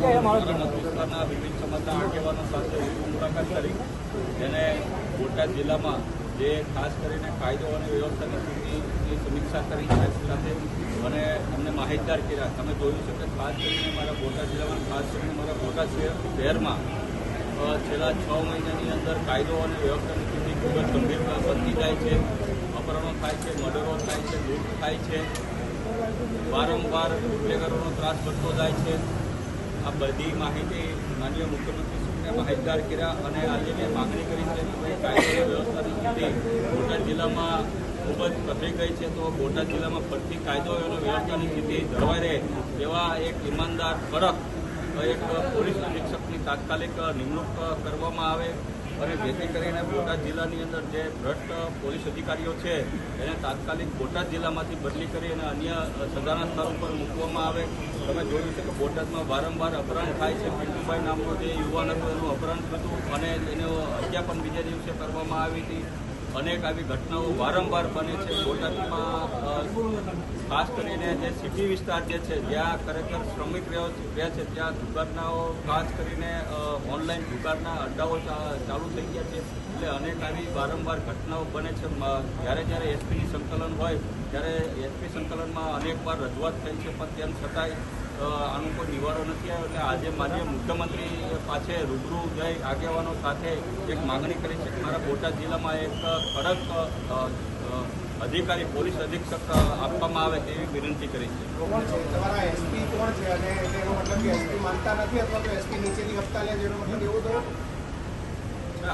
વિવિધ સમાજના આગેવાનો સાથે મુલાકાત કરી. જેને બોટાદ જિલ્લામાં જે ખાસ કરીને કાયદો અને વ્યવસ્થાની સ્થિતિની સમીક્ષા કરી સાહેબ સાથે અને અમને માહિતગાર કર્યા. તમે જોયું છે કે ખાસ કરીને મારા બોટાદ જિલ્લામાં, ખાસ કરીને મારા બોટાદ શહેર શહેરમાં છેલ્લા છ મહિનાની અંદર કાયદો અને વ્યવસ્થાની સ્થિતિ ખૂબ જ ગંભીર બનતી જાય છે. અપહરણો થાય છે, મર્ડરો થાય છે, લૂંટ થાય છે. વારંવાર ગુનેગારોનો ત્રાસ વધતો જાય છે. આ બધી માહિતી માનનીય મુખ્યમંત્રીશ્રીને માહિતગાર કર્યા અને આજે મેં માગણી કરી છે કે કાયદાની કાયદો વ્યવસ્થાની સ્થિતિ બોટાદ જિલ્લામાં ખૂબ જ કથળી ગઈ છે તો બોટાદ જિલ્લામાં ફરતી કાયદો અને વ્યવસ્થાની સ્થિતિ જળવાઈ રહે તેવા એક ઈમાનદાર કડક એક પોલીસ અધિક્ષકની તાત્કાલિક નિમણૂક કરવામાં આવે અને જેથી કરીને બોટાદ જિલ્લાની અંદર જે ભ્રષ્ટ પોલીસ અધિકારીઓ છે, એને તાત્કાલિક બોટાદ જિલ્લામાંથી બદલી કરી અને અન્ય સજાના સ્થળ ઉપર મૂકવામાં આવે. તમે જોયું છે કે બોટાદમાં વારંવાર અપહરણ થાય છે. પિન્ટુભાઈ નામનો જે યુવાન હતો, એનું અપહરણ થતું અને એનો હત્યા પણ બીજા દિવસે કરવામાં આવી હતી. અનેક આવી ઘટનાઓ વારંવાર બને છે. બોટાદમાં ખાસ કરીને જે સિટી વિસ્તાર જે છે, જ્યાં ખરેખર શ્રમિક રહ્યો રહે છે, ત્યાં દુકાનનાઓ, ખાસ કરીને ઓનલાઈન દુકાનના અડ્ડાઓ ચાલુ થઈ ગયા છે. એટલે અનેક આવી વારંવાર ઘટનાઓ બને છે. જ્યારે જ્યારે એસપીની સંકલન હોય, ત્યારે એસપી સંકલનમાં અનેકવાર રજૂઆત થઈ છે. પણ તેમ છતાંય આનું કોઈ નિવારો નથી આવ્યો એટલે આજે માન્ય મુખ્યમંત્રી પાસે રૂબરૂ જઈ આગેવાનો સાથે એક માગણી કરી છે કે મારા બોટાદ જિલ્લામાં એક કડક અધિકારી પોલીસ અધિક્ષક આપવામાં આવે તેવી વિનંતી કરી છે.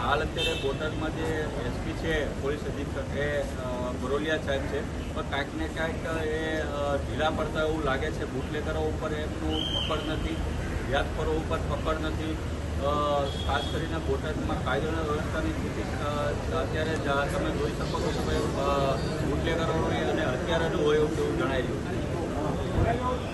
હાલ અત્યારે બોટાદમાં જે એસપી છે પોલીસ અધિક્ષક એ અ, બરોલિયા સાહેબ છે. પણ કાંઈક ને કાંઈક એ ઢીલા પડતા એવું લાગે છે. બુટલેકરો ઉપર એમનું પકડ નથી વ્યાજખોરો ઉપર પકડ નથી. ખાસ કરીને બોટાદમાં કાયદો અને વ્યવસ્થાની સ્થિતિ અત્યારે તમે જોઈ શકો છો કે બુટલેકરો હોય અને હત્યારાનું હોય એવું એવું જણાઈ રહ્યું